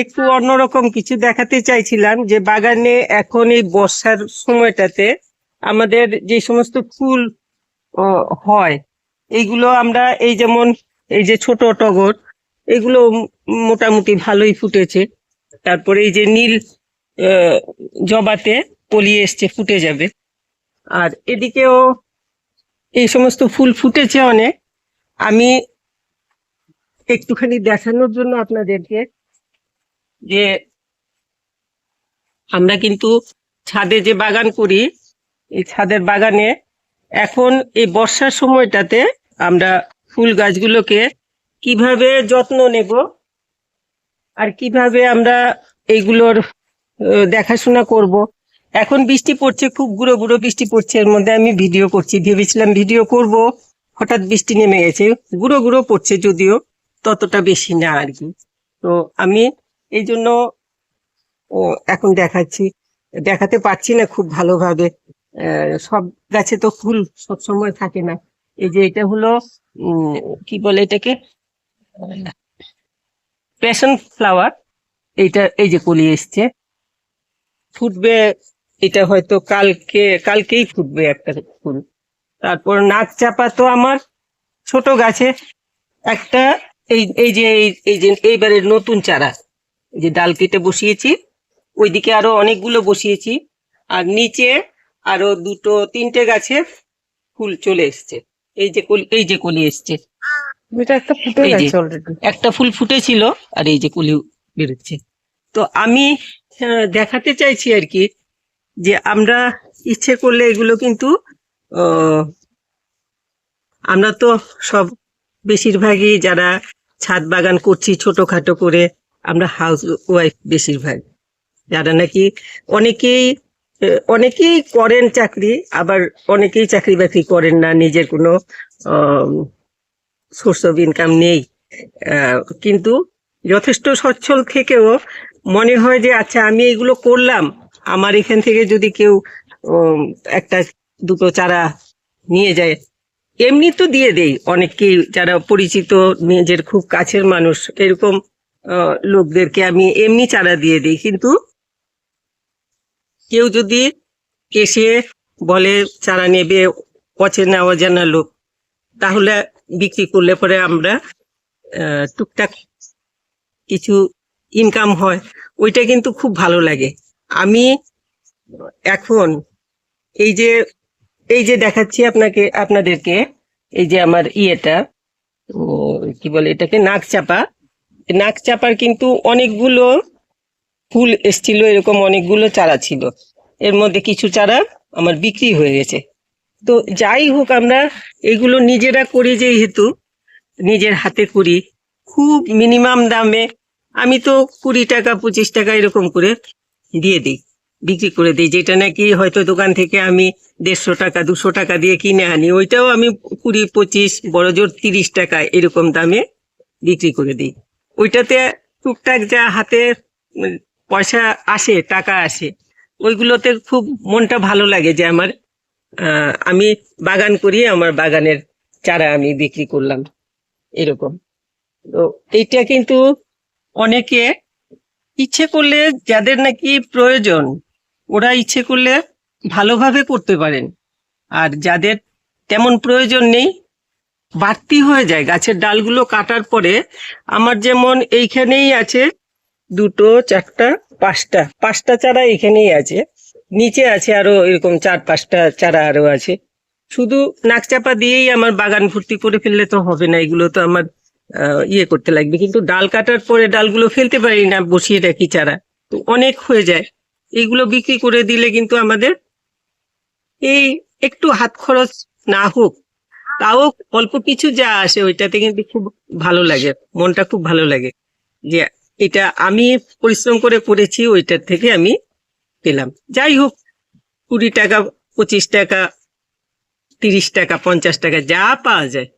একটু অন্যরকম কিছু দেখাতে চাইছিলাম যে বাগানে এখন এই বর্ষার সময়টাতে আমাদের যে সমস্ত ফুল হয়, এইগুলো আমরা এই যেমন এই যে ছোট টগর, এগুলো মোটামুটি ভালোই ফুটেছে। তারপরে এই যে নীল জবাতে কলি এসছে, ফুটে যাবে। আর এদিকেও এই সমস্ত ফুল ফুটেছে অনেক। আমি একটুখানি দেখানোর জন্য আপনাদেরকে যে আমরা কিন্তু ছাদে যে বাগান করি, এই ছাদের বাগানে এখন এই বর্ষার সময়টাতে আমরা ফুল গাছগুলোকে কীভাবে যত্ন নেব আর কীভাবে আমরা এইগুলোর দেখাশোনা করব। এখন বৃষ্টি পড়ছে, খুব গুঁড়ো গুঁড়ো বৃষ্টি পড়ছে, এর মধ্যে আমি ভিডিও করছি। ভেবেছিলাম ভিডিও করব, হঠাৎ বৃষ্টি নেমে গেছে, গুঁড়ো গুঁড়ো পড়ছে যদিও ততটা বেশি না আর কি। তো আমি এই জন্য এখন দেখাচ্ছি। দেখাতে পারছি না খুব ভালোভাবে। সব গাছে তো ফুল সব সময় থাকে না। এই যে এটা হলো কি বলে এটাকে? Passion flower. এইটা, এই যে কলি এসছে। ফুটবে, এটা হয়তো কালকে, কালকেই ফুটবে একটা ফুল। তারপর নাক চাপা তো আমার ছোট গাছে। একটা, এই এই যে এই- যে, এইবারের নতুন চারা। যে ডাল কেটে বসিয়েছি ওইদিকে আরও অনেকগুলো বসিয়েছি আর নিচে আরও দুটো তিনটে গাছে ফুল চলে এসছে। এই যে কলি এই যে কলি এসছে। এটা একটা ফুটে গেছে অলরেডি একটা ফুল ফুটেছিল আর এই যে কলি বেরোচ্ছে। তো আমি দেখাতে চাইছি আর কি যে আমরা ইচ্ছে করলে এগুলো কিন্তু আমরা তো সব বেশিরভাগই যারা ছাদ বাগান করছি ছোটখাটো করে আমরা হাউস ওয়াইফ বেশিরভাগ। যারা নাকি অনেকেই অনেকেই করেন চাকরি, আবার অনেকেই চাকরি বাকরি করেন না, নিজের কোনো সোর্স অফ ইনকাম নেই। কিন্তু যথেষ্ট সচ্ছল থেকেও মনে হয় যে আচ্ছা আমি এগুলো করলাম, আমার এখান থেকে যদি কেউ একটা দুটো চারা নিয়ে যায়। এমনি তো দিয়ে দেই। অনেককেই যারা পরিচিত, নিজের খুব কাছের মানুষ, এরকম লোকদেরকে আমি এমনি চারা দিয়ে দিই, কিন্তু কেউ যদি এসে বলে চারা নেবে অচেনা অজানা লোক, তাহলে বিক্রি করলে পরে আমরা টুকটাক কিছু ইনকাম হয়। ওইটা কিন্তু খুব ভালো লাগে। আমি এখন এই যে এই যে দেখাচ্ছি আপনাকে, আপনাদেরকে, এই যে আমার ইয়েটা কি বলে এটাকে নাক চাপা নাক চাপার কিন্তু অনেকগুলো ফুল এসছিল, এরকম অনেকগুলো চারা ছিল। এর মধ্যে কিছু চারা আমার বিক্রি হয়ে গেছে। তো যাই হোক, আমরা এগুলো নিজেরা করি যেহেতু, নিজের হাতে করি। খুব মিনিমাম দামে আমি তো কুড়ি টাকা, পঁচিশ টাকা এরকম করে দিয়ে দিই, বিক্রি করে দিই। যেটা নাকি হয়তো দোকান থেকে আমি দেড়শো টাকা, দুশো টাকা দিয়ে কিনে আনি, ওইটাও আমি কুড়ি, পঁচিশ বড় জোর তিরিশ টাকা এরকম দামে বিক্রি করে দিই। ওইটাতে টুকটাক যা হাতে পয়সা আসে, টাকা আসে, ওইগুলোতে খুব মনটা ভালো লাগে যে আমার আমি বাগান করি, আমার বাগানের চারা আমি বিক্রি করলাম, এরকম। তো এইটা কিন্তু অনেকে ইচ্ছে করলে, যাদের নাকি প্রয়োজন, ওরা ইচ্ছে করলে ভালোভাবে করতে পারেন। আর যাদের তেমন প্রয়োজন নেই বাড়তি হয়ে যায়। গাছের ডালগুলো কাটার পরে আমার যেমন এইখানেই আছে দুটো, চারটা, পাঁচটা। পাঁচটা চারা এখানেই আছে। নিচে আছে আরও এরকম চার, পাঁচটা চারা আরও আছে। শুধু নাক চাপা দিয়েই আমার বাগান ভর্তি করে ফেললে তো হবে না। এগুলো তো আমার ইয়ে করতে লাগবে। কিন্তু ডাল কাটার পরে ডালগুলো ফেলতে পারি না, বসিয়ে রাখি চারা। তো অনেক হয়ে যায়। এগুলো বিক্রি করে দিলে কিন্তু আমাদের এই একটু হাত খরচ না হোক তাও অল্প কিছু যা আসে ওইটাতে কিন্তু খুব ভালো লাগে। মনটা খুব ভালো লাগে যে এটা আমি পরিশ্রম করে করেছি, ওইটার থেকে আমি পেলাম। যাই হোক, কুড়ি টাকা, পঁচিশ টাকা, তিরিশ টাকা, পঞ্চাশ টাকা যা পাওয়া যায়,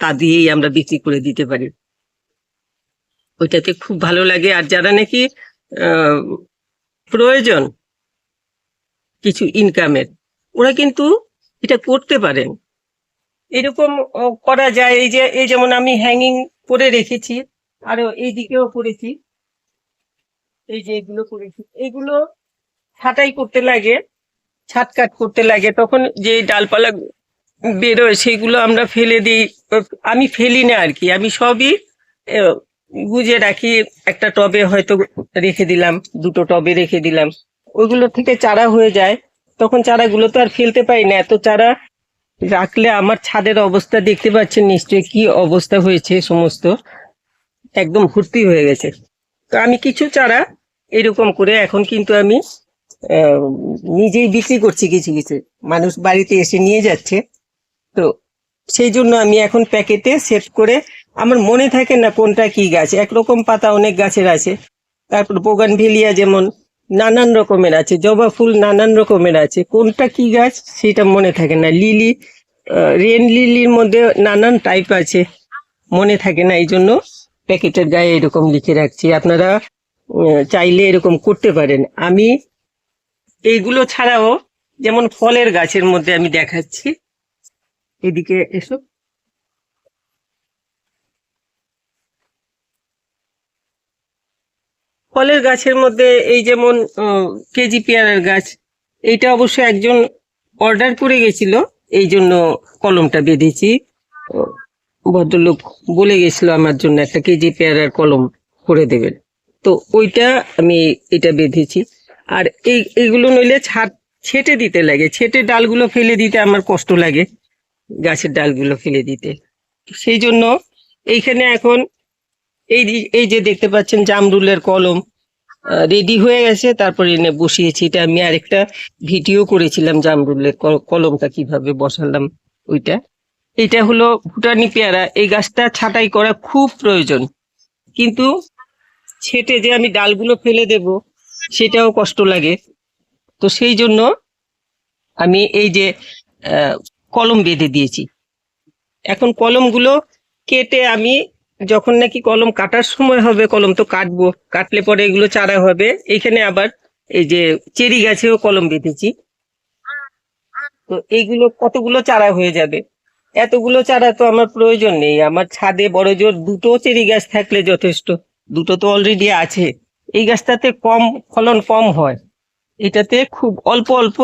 তা দিয়েই আমরা বিক্রি করে দিতে পারি। ওইটাতে খুব ভালো লাগে। আর যারা নাকি প্রয়োজন কিছু ইনকামের ওরা কিন্তু এটা করতে পারেন। এরকম করা যায়। এই যে, এই যেমন আমি হ্যাঙ্গিং করে রেখেছি, আরও এইদিকেও করেছি। এই যে এগুলো করেছি। এগুলো ছাটাই করতে লাগে, ছাট কাট করতে লাগে। তখন যে ডালপালা বেরোয়, সেগুলো আমরা ফেলে দিই। আমি ফেলি না আর কি। আমি সবই গুজে রাখি। একটা টবে হয়তো রেখে দিলাম, দুটো টবে রেখে দিলাম। ওইগুলো থেকে চারা হয়ে যায়। তখন চারাগুলো তো আর ফেলতে পারি না। এত চারা রাখলে আমার ছাদের অবস্থা দেখতে পাচ্ছেন নিশ্চয়ই কি অবস্থা হয়েছে সমস্ত। একদম ভর্তি হয়ে গেছে। তো আমি কিছু চারা এরকম করে এখন কিন্তু আমি নিজেই বিক্রি করছি কিছু কিছু। মানুষ বাড়িতে এসে নিয়ে যাচ্ছে। তো সেই জন্য আমি এখন প্যাকেটে সেট করে, আমার মনে থাকে না কোনটা কি গাছ। একরকম পাতা অনেক গাছের আছে। তারপর বোগান ভেলিয়া যেমন নানান রকমের আছে, জবা ফুল নানান রকমের আছে। কোনটা কি গাছ সেটা মনে থাকে না। লিলি রেন লিলির মধ্যে নানান টাইপ আছে, মনে থাকে না। এই জন্য প্যাকেটের গায়ে এরকম লিখে রাখছি। আপনারা চাইলে এরকম করতে পারেন। আমি এইগুলো ছাড়াও যেমন ফলের গাছের মধ্যে আমি দেখাচ্ছি। এদিকে এসো। ফলের গাছের মধ্যে এই যেমন কেজি পেয়ারার গাছ, এইটা অবশ্য একজন অর্ডার করে গেছিল, এই জন্য কলমটা বেঁধেছি। ভদ্রলোক বলে গেছিল, আমার জন্য একটা কেজি পেয়ারার কলম করে দেবেন। তো ওইটা আমি এটা বেঁধেছি। আর এই, এইগুলো নইলে ছাদ ছেটে দিতে লাগে। ছেটে ডালগুলো ফেলে দিতে আমার কষ্ট লাগে, গাছের ডালগুলো ফেলে দিতে। সেই জন্য এইখানে এখন এই এই যে দেখতে পাচ্ছেন জামরুলের কলম রেডি হয়ে গেছে, তারপরে এনে বসিয়েছি। এটা আমি আরেকটা ভিডিও করেছিলাম জামরুলের কল- কলমটা কীভাবে বসালাম, ওইটা। এটা হলো ভুটানি পেয়ারা। এই গাছটা ছাঁটাই করা খুব প্রয়োজন। কিন্তু ছেটে যে আমি ডালগুলো ফেলে দেব, সেটাও কষ্ট লাগে। তো সেই জন্য আমি এই যে কলম বেঁধে দিয়েছি। এখন কলমগুলো কেটে আমি যখন নাকি কলম কাটার সময় হবে, কলম তো কাটবো। কাটলে পরে এগুলো চারা হবে। এইখানে আবার এই যে চেরি গাছেও কলম বেঁধেছি। তো এইগুলো কতগুলো চারা হয়ে যাবে? এতগুলো চারা তো আমার প্রয়োজন নেই। আমার ছাদে বড় জোর দুটো চেরি গাছ থাকলে যথেষ্ট। দুটো তো অলরেডি আছে। এই গাছটাতে কম ফলন কম হয়। এটাতে খুব অল্প অল্প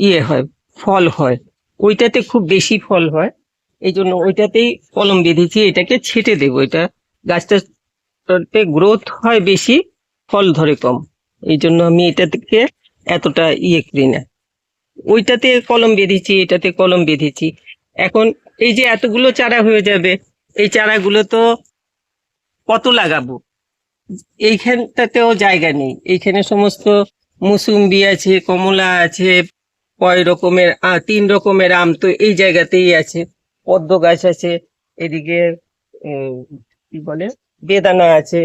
ইয়ে হয়, ফল হয়। ওইটাতে খুব বেশি ফল হয়। এই জন্য ওইটাতেই কলম বেঁধেছি, এটাকে ছেটে দেবো। এটা গাছটাতে গ্রোথ হয় বেশি, ফল ধরে কম। এই জন্য আমি এটা থেকে এতটা ইয়ে করি না। ওইটাতে কলম বেঁধেছি, এটাতে কলম বেঁধেছি। এখন এই যে এতগুলো চারা হয়ে যাবে, এই চারাগুলো তো কত লাগাবো? এইখানটাতেও জায়গা নেই। এইখানে সমস্ত মুসুম্বি আছে, কমলা আছে, কয় রকমের তিন রকমের আম তো এই জায়গাতেই আছে। পদ্ম গাছ আছে এদিকে কি বলে বেদানা আছে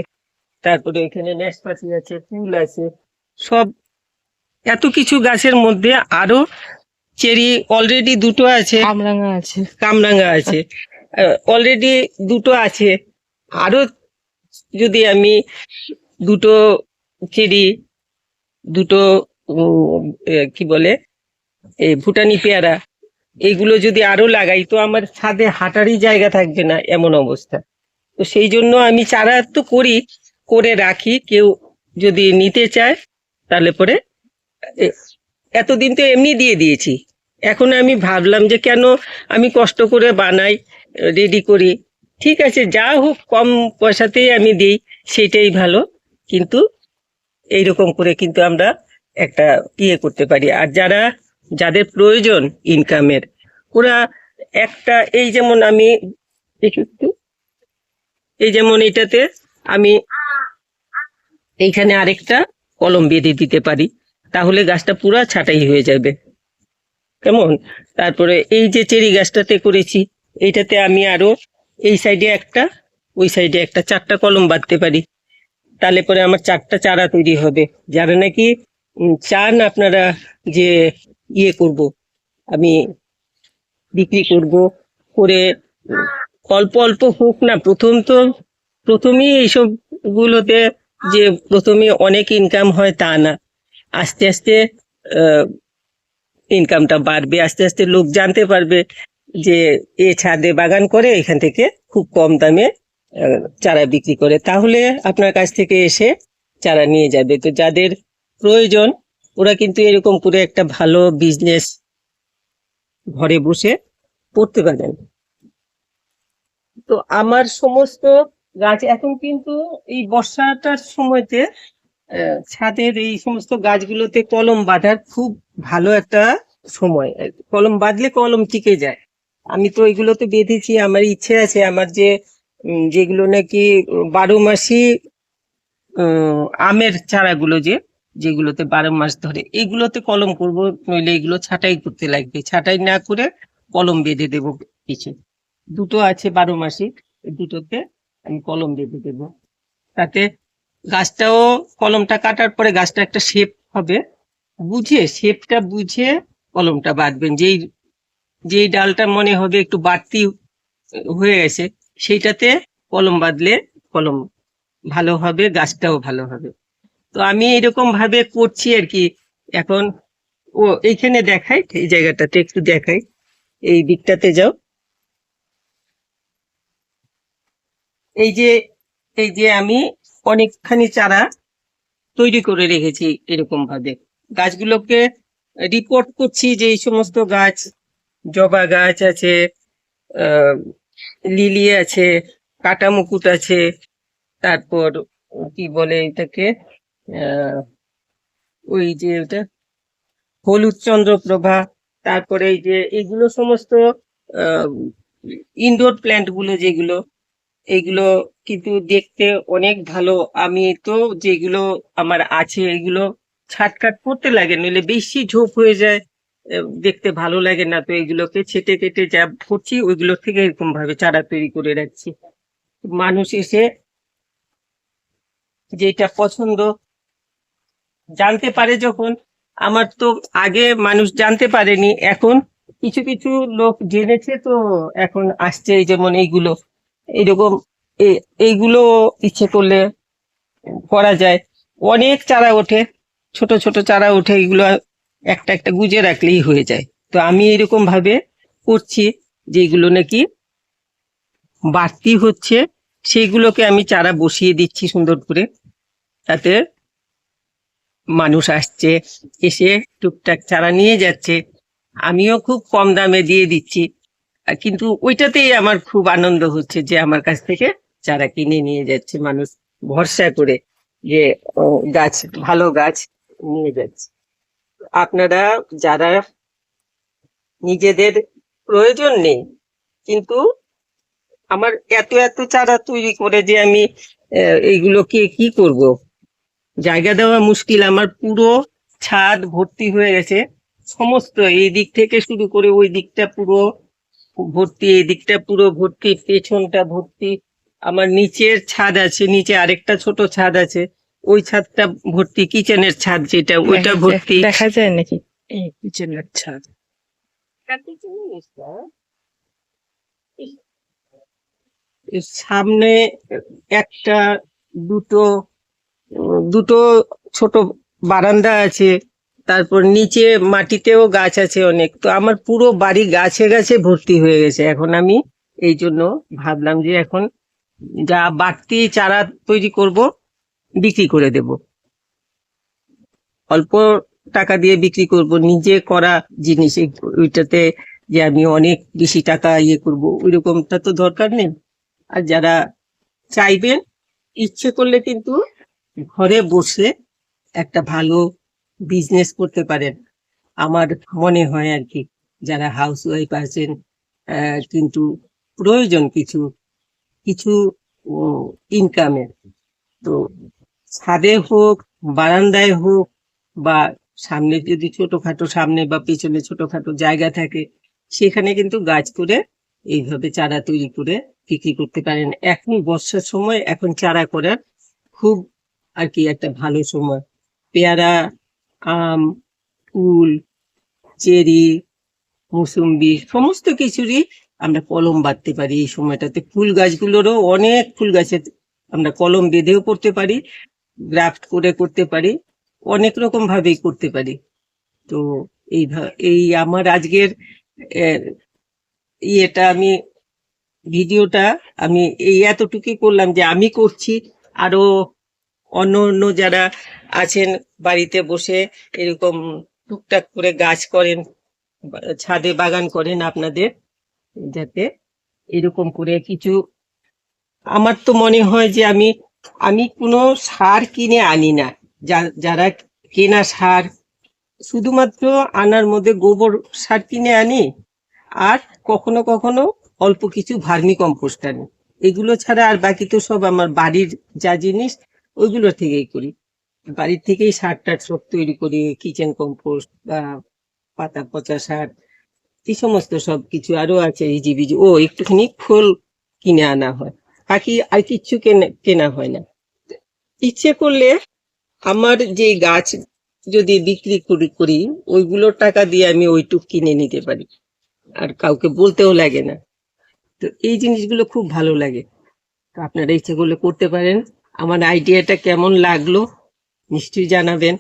তারপরে এখানে নেশপাতি আছে ফুল আছে সব এত কিছু গাছের মধ্যে আরও চেরি অলরেডি দুটো আছে কামরাঙা আছে। কামরাঙ্গা আছে অলরেডি দুটো আছে আরও যদি আমি দুটো চেরি দুটো কি বলে এই ভুটানি পেয়ারা এইগুলো যদি আরও লাগাই, তো আমার ছাদে হাঁটারই জায়গা থাকবে না এমন অবস্থা। তো সেই জন্য আমি চারা তো করি, করে রাখি, কেউ যদি নিতে চায়, তাহলে পরে এতদিন তো এমনি দিয়ে দিয়েছি। এখন আমি ভাবলাম যে কেন আমি কষ্ট করে বানাই রেডি করি। ঠিক আছে, যা হোক, কম পয়সাতেই আমি দিই, সেটাই ভালো। কিন্তু এইরকম করে কিন্তু আমরা একটা ইয়ে করতে পারি। আর যারা যাদের প্রয়োজন ইনকামের ওরা একটা, এই যেমন আমি এই যেমন এটাতে আমি এইখানে আরেকটা কলম বেঁধে দিতে পারি। তাহলে গাছটা পুরা ছাটাই হয়ে যাবে। কেমন? তারপরে এই যে চেরি গাছটাতে করেছি, এইটাতে আমি আরও এই সাইডে একটা, ওই সাইডে একটা চারটা কলম বাঁধতে পারি। তাহলে পরে আমার চারটা চারা তৈরি হবে। যারা নাকি চান আপনারা যে ইয়ে করব। আমি বিক্রি করব। করে অল্প অল্প হোক না, প্রথম তো প্রথমেই এইসব গুলোতে যে প্রথমে অনেক ইনকাম হয় তা না। আস্তে আস্তে ইনকামটা বাড়বে। আস্তে আস্তে লোক জানতে পারবে যে এ ছাদে বাগান করে, এখান থেকে খুব কম দামে চারা বিক্রি করে। তাহলে আপনার কাছ থেকে এসে চারা নিয়ে যাবে। তো যাদের প্রয়োজন ওরা কিন্তু এরকম করে একটা ভালো বিজনেস ঘরে বসে করতে পারেন। তো আমার সমস্ত গাছ এখন কিন্তু এই বর্ষাটার সময়তে ছাদের এই সমস্ত গাছগুলোতে কলম বাঁধার খুব ভালো একটা সময়। কলম বাঁধলে কলম টিকে যায়। আমি তো এগুলোতে বেঁধেছি, আমার ইচ্ছে আছে আমার যে যেগুলো নাকি বারো মাসি আমের চারাগুলো যে যেগুলোতে বারো মাস ধরে। এগুলোতে কলম করব, নইলে এগুলো ছাটাই করতে লাগবে। ছাটাই না করে কলম বেঁধে দেবো কিছু দুটো আছে বারো মাসি এই দুটোতে আমি কলম বেঁধে দেবো। তাতে গাছটাও, কলমটা কাটার পরে গাছটা একটা শেপ হবে। বুঝে শেপটা বুঝে কলমটা বাঁধবেন। যেই যেই ডালটা মনে হবে একটু বাড়তি হয়ে গেছে, সেইটাতে কলম বাঁধলে কলম ভালো হবে, গাছটাও ভালো হবে। তো আমি এরকম ভাবে করছি আর কি। এখন ও এইখানে দেখাই, এই জায়গাটাতে একটু দেখাই। এই দিকটাতে যাও। এই যে এই যে আমি অনেকখানি চারা তৈরি করে রেখেছি এরকম ভাবে। গাছগুলোকে রিপোর্ট করছি যে এই সমস্ত গাছ, জবা গাছ আছে লিলি আছে কাটা মুকুট আছে, তারপর কি বলে এটাকে? ওই যে ওটা হলুদ চন্দ্রপ্রভা, তারপরে এই যে এগুলো সমস্ত ইনডোর প্ল্যান্টগুলো যেগুলো, এগুলো কিন্তু দেখতে অনেক ভালো। আমি তো যেগুলো আমার আছে, এগুলো ছাটকাট করতে লাগে, নইলে বেশি ঝোপ হয়ে যায় দেখতে ভালো লাগে না তো এগুলোকে ছেটে কেটে যা করছি ওইগুলো থেকে এরকম ভাবে চারা তৈরি করে রাখছি। মানুষ এসে যেটা পছন্দ জানতে পারে যখন। আমার তো আগে মানুষ জানতে পারেনি, এখন কিছু কিছু লোক জেনেছে তো, এখন আসছে যেমন এইগুলো। এইরকম এইগুলো ইচ্ছে করলে করা যায়। অনেক চারা ওঠে, ছোট ছোট চারা ওঠে, এগুলো একটা একটা গুজে রাখলেই হয়ে যায়। তো আমি এরকম ভাবে করছি যেগুলো নাকি বাড়তি হচ্ছে, সেইগুলোকে আমি চারা বসিয়ে দিচ্ছি সুন্দর করে। তাতে মানুষ আসছে, এসে টুকটাক চারা নিয়ে যাচ্ছে। আমিও খুব কম দামে দিয়ে দিচ্ছি। কিন্তু ওইটাতেই আমার খুব আনন্দ হচ্ছে যে আমার কাছ থেকে চারা কিনে নিয়ে যাচ্ছে মানুষ। ভরসা করে যে গাছ, ভালো গাছ নিয়ে যাচ্ছে। আপনারা যারা নিজেদের প্রয়োজন নেই, কিন্তু আমার এত এত চারা তৈরি করে যে আমি এইগুলোকে কি করব? জায়গা দেওয়া মুশকিল। আমার পুরো ছাদ ভর্তি হয়ে গেছে। সমস্ত এই দিক থেকে শুরু করে ওই দিকটা পুরো ভর্তি এই দিকটা পুরো ভর্তি পেছনটা ভর্তি। আমার নিচের ছাদ আছে নিচে আরেকটা ছোট ছাদ আছে। ওই ছাদটা ভর্তি কিচেনের ছাদ যেটা ওইটা ভর্তি। দেখা যায় নাকি? এই কিচেনের ছাদ। সামনে একটা দুটো দুটো ছোট বারান্দা আছে, তারপর নিচে মাটিতেও গাছ আছে অনেক। তো আমার পুরো বাড়ি গাছে গাছে ভর্তি হয়ে গেছে। এখন আমি এই জন্য ভাবলাম যে এখন যা বাড়তি চারা তৈরি করব, বিক্রি করে দেব। অল্প টাকা দিয়ে বিক্রি করব, নিজে করা জিনিস ওইটাতে যে আমি অনেক বেশি টাকা ইয়ে করব, ওইরকমটা তো দরকার নেই। আর যারা চাইবেন, ইচ্ছে করলে কিন্তু ঘরে বসে একটা ভালো বিজনেস করতে পারেন। আমার মনে হয় আর কি, যারা হাউস ওয়াইফ আছেন কিন্তু প্রয়োজন কিছু কিছু ইনকামের তো ছাদে হোক, বারান্দায় হোক, বা সামনে যদি ছোটখাটো সামনে বা পেছনে ছোটখাটো জায়গা থাকে, সেখানে কিন্তু গাছ করে এইভাবে চারা তৈরি করে বিক্রি করতে পারেন। এখন বর্ষার সময়, এখন চারা করার খুব আর কি একটা ভালো সময়। পেয়ারা, আম কুল চেরি, মুসুম্বি সমস্ত কিছুরই আমরা কলম বাঁধতে পারি এই সময়টাতে। ফুল গাছগুলোরও অনেক ফুল গাছের আমরা কলম বেঁধেও করতে পারি, গ্রাফট করে করতে পারি, অনেক রকম ভাবেই করতে পারি। তো এই এই আমার আজকের ইয়েটা আমি, ভিডিওটা আমি এই এতটুকুই করলাম যে আমি করছি আরও অন্য অন্য যারা আছেন বাড়িতে বসে এরকম টুকটাক করে গাছ করেন ছাদে বাগান করেন আপনাদের, যাতে এরকম করে কিছু, আমার তো মনে হয় যে আমি আমি কোনো সার কিনে আনি না। যারা কেনা সার, শুধুমাত্র আনার মধ্যে গোবর সার কিনে আনি, আর কখনো কখনো অল্প কিছু ভার্মি কম্পোস্ট আনি। এগুলো ছাড়া আর বাকি তো সব আমার বাড়ির যা জিনিস ওইগুলো থেকেই করি। বাড়ির থেকেই সার টার সব তৈরি করি কিচেন কম্পোস্ট বা পাতা, পচা সার, এই সমস্ত সব কিছু আরও আছে এই জিবি ও, একটুখানি খোল কিনে আনা হয়। বাকি আর কিচ্ছু কেনা হয় না। ইচ্ছে করলে আমার যে গাছ যদি বিক্রি করি করি ওইগুলোর টাকা দিয়ে আমি ওইটুক কিনে নিতে পারি। আর কাউকে বলতেও লাগে না। তো এই জিনিসগুলো খুব ভালো লাগে। তো আপনারা ইচ্ছে করলে করতে পারেন। আমার আইডিয়াটা কেমন লাগল, নিশ্চয়ই জানাবেন।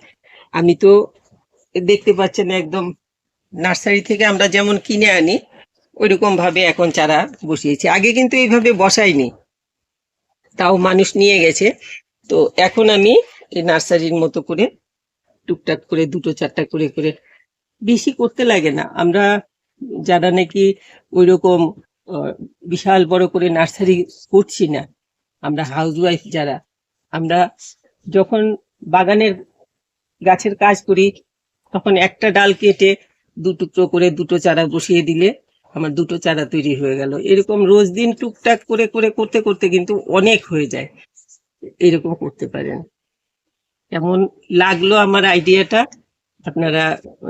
আমি তো দেখতে পাচ্ছেন একদম নার্সারি থেকে আমরা যেমন কিনে আনি ওইরকম ভাবে এখন চারা বসিয়েছি। আগে কিন্তু এইভাবে বসাইনি, তাও মানুষ নিয়ে গেছে। তো এখন আমি এই নার্সারির মতো করে টুকটাক করে, দুটো চারটা করে করে বেশি করতে লাগে না। আমরা যারা নাকি ওই রকম বিশাল বড় করে নার্সারি করছি না আমরা হাউস ওয়াইফ যারা, আমরা যখন বাগানের গাছের কাজ করি, তখন একটা ডাল কেটে দু টুকরো করে দুটো চারা বসিয়ে দিলে আমার দুটো চারা তৈরি হয়ে গেল। এরকম রোজ দিন টুকটাক করে করে, করতে করতে কিন্তু অনেক হয়ে যায়। এরকম করতে পারেন। এমন লাগল আমার আইডিয়াটা আপনারা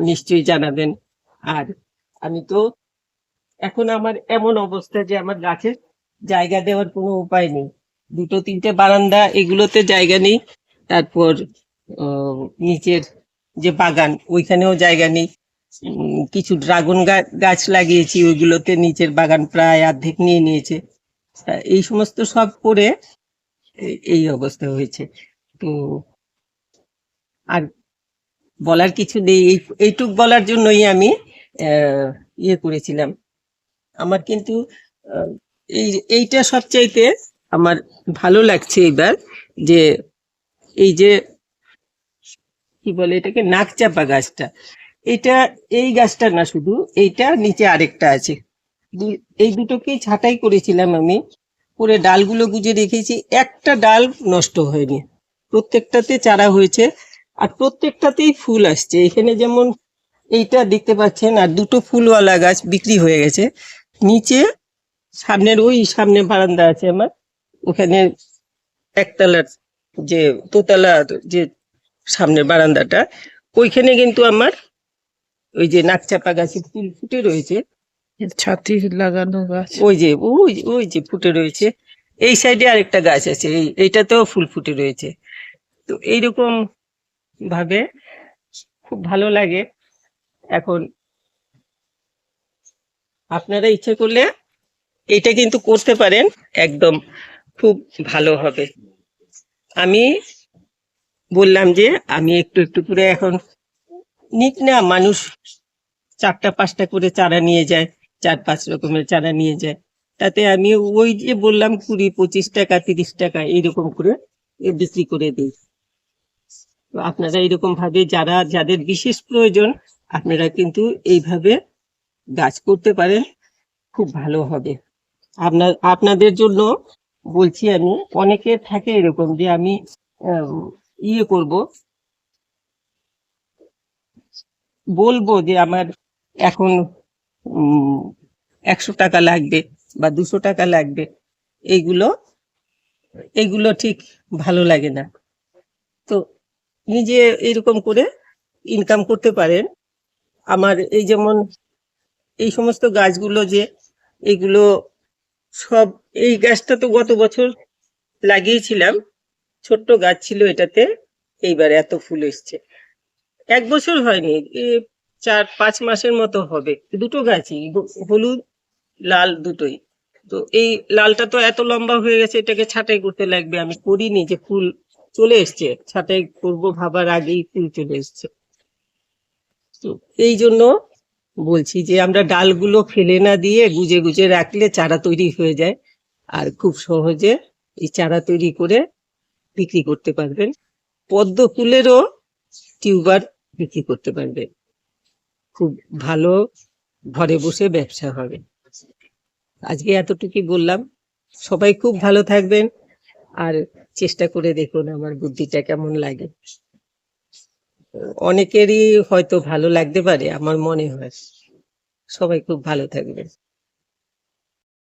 নিশ্চয়ই জানাবেন। আর আমি তো এখন আমার এমন অবস্থা যে আমার গাছের জায়গা দেওয়ার কোনো উপায় নেই। দুটো, তিনটে বারান্দা, এগুলোতে জায়গা নেই। তারপর নিচের যে বাগান, ওইখানেও জায়গা নেই। কিছু ড্রাগন গাছ লাগিয়েছি, ওইগুলোতে নিচের বাগান প্রায় অর্ধেক নিয়ে নিয়েছে। এই সমস্ত সব করে এই অবস্থা হয়েছে। তো আর বলার কিছু নেই। এই, এইটুক বলার জন্যই আমি ইয়ে করেছিলাম। আমার কিন্তু এই, এইটা সবচাইতে আমার ভালো লাগছে এবার যে এই যে কি বলে এটাকে নাকচাপা গাছটা। এটা এই গাছটা না শুধু, এইটা নিচে আরেকটা আছে। এই দুটোকেই ছাঁটাই করেছিলাম আমি। করে ডালগুলো গুজে রেখেছি। একটা ডাল নষ্ট হয়নি। প্রত্যেকটাতে চারা হয়েছে আর প্রত্যেকটাতেই ফুল আসছে। এখানে যেমন এইটা দেখতে পাচ্ছেন, আর দুটো ফুলওয়ালা গাছ বিক্রি হয়ে গেছে। নিচে সামনের, ওই সামনে বারান্দা আছে আমার। ওখানে একতলার যে দোতলা যে সামনের বারান্দাটা ওইখানে কিন্তু আমার ওই যে নাকচাপা গাছে ফুল ফুটে রয়েছে। ছাতি লাগানো গাছ। ওই যে ওই ওই যে ফুটে রয়েছে। এই সাইডে আরেকটা গাছ আছে এই এইটাতেও ফুল ফুটে রয়েছে। তো এইরকম ভাবে খুব ভালো লাগে। এখন আপনারা ইচ্ছে করলে এটা কিন্তু করতে পারেন একদম খুব ভালো হবে। আমি বললাম যে আমি একটু একটু করে এখন নিক না, মানুষ চারটা পাঁচটা করে চারা নিয়ে যায়, চার পাঁচ রকমের চারা নিয়ে যায়। তাতে আমি ওই যে বললাম কুড়ি, পঁচিশ টাকা, তিরিশ টাকা এইরকম করে বিক্রি করে দিই। তো আপনারা এরকম ভাবে যারা, যাদের বিশেষ প্রয়োজন, আপনারা কিন্তু এইভাবে গাছ করতে পারেন, খুব ভালো হবে। আপনার, আপনাদের জন্য বলছি আমি অনেকের থাকে এরকম যে আমি ইয়ে করব। বলব যে আমার এখন একশো টাকা লাগবে বা দুশো টাকা লাগবে এইগুলো এগুলো ঠিক ভালো লাগে না। তো নিজে এরকম করে ইনকাম করতে পারেন। আমার এই যেমন এই সমস্ত গাছগুলো যে, এগুলো সব, এই গাছটা তো গত বছর লাগিয়েছিলাম। ছোট্ট গাছ ছিল এটাতে। এইবার এত ফুল এসছে। এক বছর হয়নি চার, পাঁচ মাসের মতো হবে। দুটো গাছই, হলুদ, লাল দুটোই। তো এই লালটা তো এত লম্বা হয়ে গেছে, এটাকে ছাঁটাই করতে লাগবে। আমি করিনি যে ফুল চলে এসছে। ছাঁটাই করব ভাবার আগেই ফুল চলে এসছে। তো এই জন্য বলছি যে আমরা ডালগুলো ফেলে না দিয়ে গুজে গুজে রাখলে চারা তৈরি হয়ে যায়। আর খুব সহজে এই চারা তৈরি করে বিক্রি করতে পারবেন। পদ্ম ফুলেরও টিউবার বিক্রি করতে পারবেন। খুব ভালো ঘরে বসে ব্যবসা হবে। আজকে এতটুকুই বললাম। সবাই খুব ভালো থাকবেন। আর চেষ্টা করে দেখুন আমার বুদ্ধিটা কেমন লাগে। অনেকেরই হয়তো ভালো লাগতে পারে আমার মনে হয়। সবাই খুব ভালো থাকবেন।